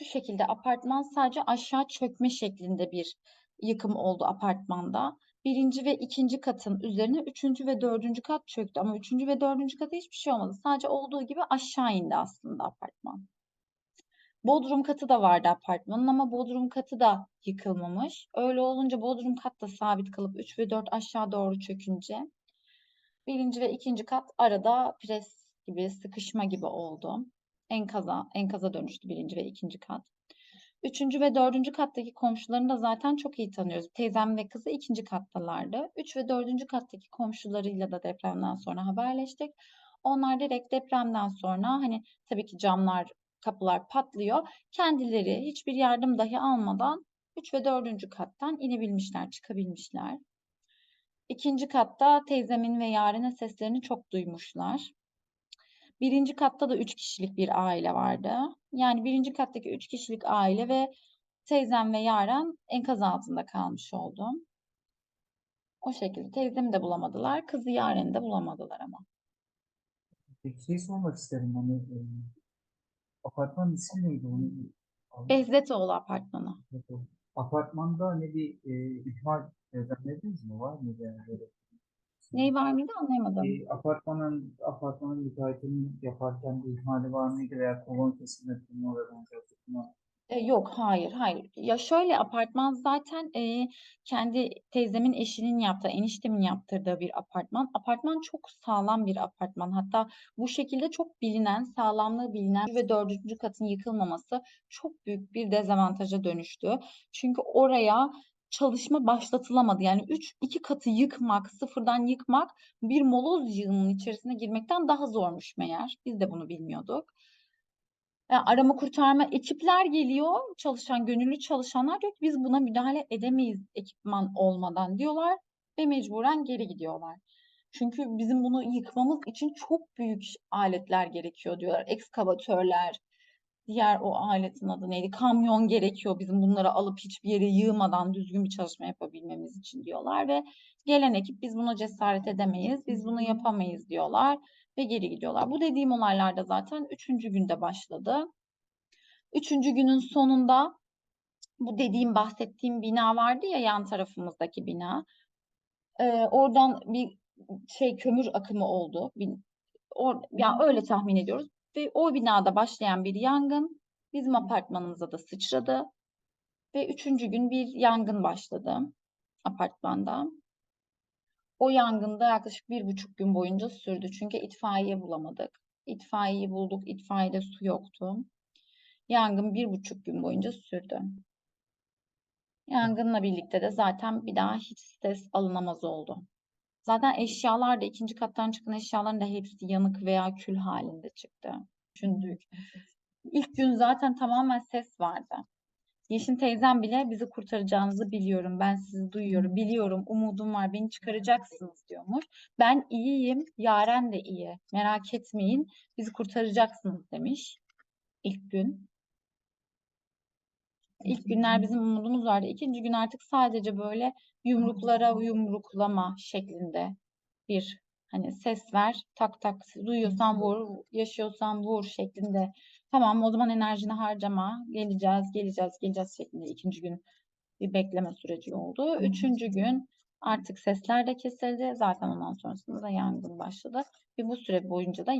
şu şekilde apartman sadece aşağı çökme şeklinde bir yıkım oldu apartmanda. Birinci ve ikinci katın üzerine üçüncü ve dördüncü kat çöktü ama üçüncü ve dördüncü kata hiçbir şey olmadı. Sadece olduğu gibi aşağı indi aslında apartman. Bodrum katı da vardı apartmanın ama bodrum katı da yıkılmamış. Öyle olunca bodrum kat da sabit kalıp 3 ve 4 aşağı doğru çökünce birinci ve ikinci kat arada pres gibi sıkışma gibi oldu. Enkaza, enkaza dönüştü birinci ve ikinci kat. Üçüncü ve dördüncü kattaki komşularını da zaten çok iyi tanıyoruz. Teyzem ve kızı ikinci kattalardı. Üç ve dördüncü kattaki komşularıyla da depremden sonra haberleştik. Onlar direkt depremden sonra hani tabii ki camlar, kapılar patlıyor. Kendileri hiçbir yardım dahi almadan 3 ve 4. kattan inebilmişler, çıkabilmişler. İkinci katta teyzemin ve Yaren'in seslerini çok duymuşlar. Birinci katta da üç kişilik bir aile vardı. Yani birinci kattaki üç kişilik aile ve teyzem ve Yaren enkaz altında kalmış oldu. O şekilde teyzemi de bulamadılar, kızı Yaren'i de bulamadılar ama. Peki şey sormak isterim hani e, apartmanın ismi neydi onu. Behzetoğlu apartmanı. Apartmanda hani bir e, ihmal gözlemlediniz mi? Var mı yani böyle? Neyi var mıydı anlayamadım. E, apartmanın apartmanın müteahhitinin yaparken bir ihmali var mıydı veya kolon kesilmesi mi ve benzer tutma? E, yok, hayır, hayır. Ya şöyle apartman zaten e, kendi teyzemin eşinin yaptığı, eniştemin yaptırdığı bir apartman. Apartman çok sağlam bir apartman. Hatta bu şekilde çok bilinen, sağlamlığı bilinen ve dördüncü katın yıkılmaması çok büyük bir dezavantaja dönüştü. Çünkü oraya çalışma başlatılamadı. Yani üç, iki katı yıkmak, sıfırdan yıkmak bir moloz yığınının içerisine girmekten daha zormuş meğer. Biz de bunu bilmiyorduk. Yani arama kurtarma ekipler geliyor, çalışan gönüllü çalışanlar diyor ki biz buna müdahale edemeyiz ekipman olmadan diyorlar ve mecburen geri gidiyorlar. Çünkü bizim bunu yıkmamız için çok büyük aletler gerekiyor diyorlar. Ekskavatörler, diğer o aletin adı neydi? Kamyon gerekiyor bizim bunları alıp hiçbir yere yığmadan düzgün bir çalışma yapabilmemiz için diyorlar ve gelen ekip biz buna cesaret edemeyiz, biz bunu yapamayız diyorlar ve geri gidiyorlar. Bu dediğim olaylar da zaten üçüncü günde başladı. Üçüncü günün sonunda bu dediğim bahsettiğim bina vardı ya yan tarafımızdaki bina. Ee, oradan bir şey kömür akımı oldu. Bin, or, yani öyle tahmin ediyoruz. Ve o binada başlayan bir yangın bizim apartmanımıza da sıçradı. Ve üçüncü gün bir yangın başladı apartmanda. O yangında yaklaşık bir buçuk gün boyunca sürdü. Çünkü itfaiye bulamadık. İtfaiyeyi bulduk, itfaiyede su yoktu. Yangın bir buçuk gün boyunca sürdü. Yangınla birlikte de zaten bir daha hiç ses alınamaz oldu. Zaten eşyalar da ikinci kattan çıkan eşyaların da hepsi yanık veya kül halinde çıktı. Düşündük. İlk gün zaten tamamen ses vardı. Yeşim teyzem bile bizi kurtaracağınızı biliyorum. Ben sizi duyuyorum, biliyorum, umudum var, beni çıkaracaksınız diyormuş. Ben iyiyim, Yaren de iyi. Merak etmeyin, bizi kurtaracaksınız demiş ilk gün. İlk günler bizim umudumuz vardı. İkinci gün artık sadece böyle yumruklara yumruklama şeklinde bir hani ses ver, tak tak duyuyorsan vur, yaşıyorsan vur şeklinde. Tamam o zaman enerjini harcama, geleceğiz, geleceğiz, geleceğiz şeklinde ikinci gün bir bekleme süreci oldu. Üçüncü gün artık sesler de kesildi. Zaten ondan sonrasında da yangın başladı. Ve bu süre boyunca da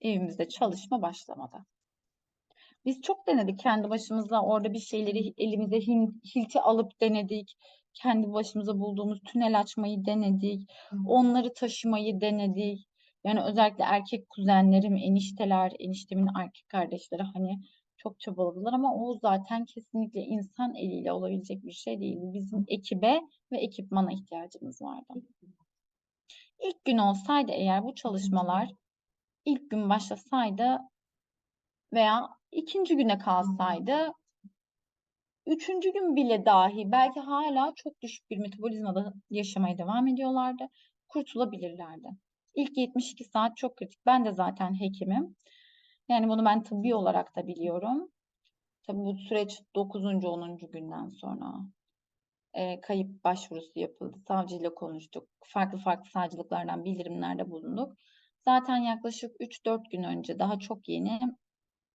evimizde çalışma başlamadı. Biz çok denedik kendi başımıza orada bir şeyleri elimize hilti alıp denedik. Kendi başımıza bulduğumuz tünel açmayı denedik. Onları taşımayı denedik. Yani özellikle erkek kuzenlerim, enişteler, eniştemin erkek kardeşleri hani çok çabaladılar ama o zaten kesinlikle insan eliyle olabilecek bir şey değil. Bizim ekibe ve ekipmana ihtiyacımız vardı. İlk gün olsaydı eğer bu çalışmalar ilk gün başlasaydı veya ikinci güne kalsaydı üçüncü gün bile dahi belki hala çok düşük bir metabolizmada yaşamaya devam ediyorlardı. Kurtulabilirlerdi. İlk 72 saat çok kritik. Ben de zaten hekimim. Yani bunu ben tıbbi olarak da biliyorum. Tabii bu süreç 9. 10. günden sonra e, kayıp başvurusu yapıldı. Savcıyla konuştuk. Farklı farklı savcılıklardan bildirimlerde bulunduk. Zaten yaklaşık 3-4 gün önce daha çok yeni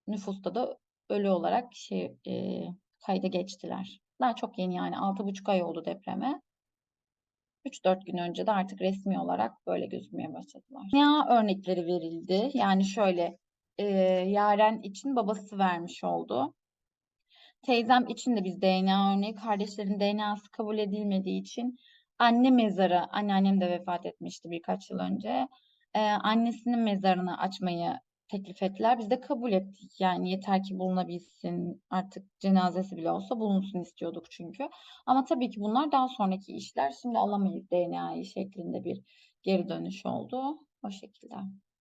nüfusta da ölü olarak şey, eee, kayda geçtiler. Daha çok yeni yani 6,5 ay oldu depreme. 3-4 gün önce de artık resmi olarak böyle gözükmeye başladılar. DNA örnekleri verildi. Yani şöyle, eee, Yaren için babası vermiş oldu. Teyzem için de biz DNA örneği, kardeşlerin DNA'sı kabul edilmediği için anne mezarı, anneannem de vefat etmişti birkaç yıl önce. Eee, annesinin mezarını açmayı teklif ettiler. Biz de kabul ettik. Yani yeter ki bulunabilsin, artık cenazesi bile olsa bulunsun istiyorduk çünkü. Ama tabii ki bunlar daha sonraki işler. Şimdi alamayız DNA'yı şeklinde bir geri dönüş oldu. O şekilde.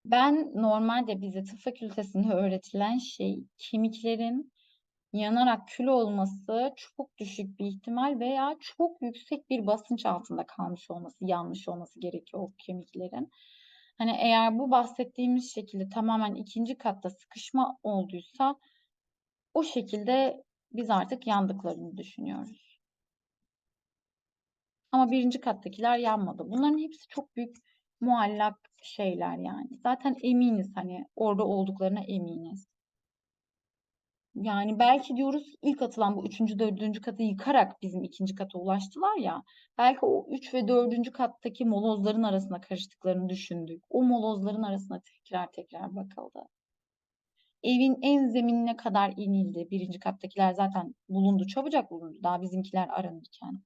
Ben normalde bize tıp fakültesinde öğretilen şey kemiklerin yanarak kül olması çok düşük bir ihtimal veya çok yüksek bir basınç altında kalmış olması, yanmış olması gerekiyor o kemiklerin. Hani eğer bu bahsettiğimiz şekilde tamamen 2. katta sıkışma olduysa o şekilde biz artık yandıklarını düşünüyoruz. Ama 1. kattakiler yanmadı. Bunların hepsi çok büyük muallak şeyler yani. Zaten eminiz hani orada olduklarına eminiz. Yani belki diyoruz ilk atılan bu 3. 4. katı yıkarak bizim 2. kata ulaştılar ya, belki o 3 ve 4. kattaki molozların arasına karıştıklarını düşündük. O molozların arasına tekrar tekrar bakıldı. Evin en zeminine kadar inildi. 1. kattakiler zaten bulundu, çabucak bulundu daha bizimkiler aranırken.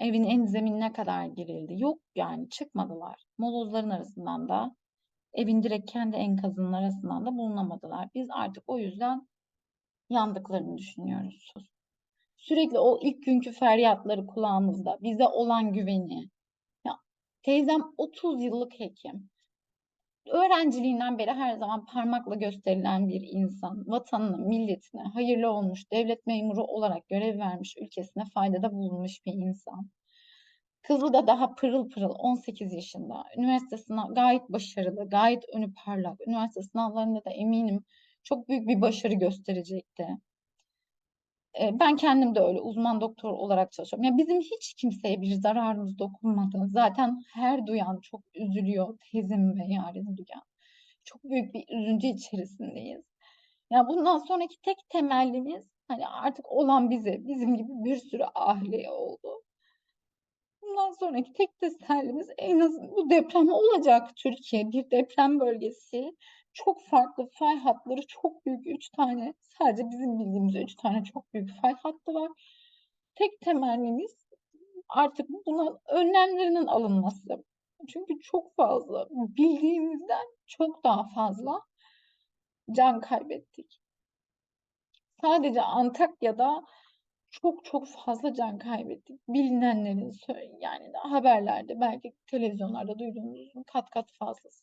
Evin en zeminine kadar girildi. Yok yani çıkmadılar. Molozların arasından da evin direkt kendi enkazının arasından da bulunamadılar. Biz artık o yüzden yandıklarını düşünüyoruz. Sürekli o ilk günkü feryatları kulağımızda, bize olan güveni. Ya teyzem 30 yıllık hekim. Öğrenciliğinden beri her zaman parmakla gösterilen bir insan. Vatanına, milletine hayırlı olmuş, devlet memuru olarak görev vermiş, ülkesine faydada bulunmuş bir insan. Kızı da daha pırıl pırıl 18 yaşında. Üniversite sınav gayet başarılı, gayet önü parlak. Üniversite sınavlarında da eminim çok büyük bir başarı gösterecekti. Ben kendim de öyle uzman doktor olarak çalışıyorum. Ya bizim hiç kimseye bir zararımız dokunmadı. Zaten her duyan çok üzülüyor. Teyzemi ve Yaren'i duyan. Çok büyük bir üzüntü içerisindeyiz. Ya bundan sonraki tek temennimiz hani artık olan bize, bizim gibi bir sürü aileye oldu. Bundan sonraki tek tesellimiz en azı bu deprem olacak Türkiye, bir deprem bölgesi. Çok farklı fay hatları, çok büyük 3 tane, sadece bizim bildiğimiz 3 tane çok büyük fay hattı var. Tek temennimiz artık buna önlemlerinin alınması. Çünkü çok fazla, bildiğimizden çok daha fazla can kaybettik. Sadece Antakya'da çok çok fazla can kaybettik. Bilinenlerin yani haberlerde belki televizyonlarda duyduğumuzun kat kat fazlası.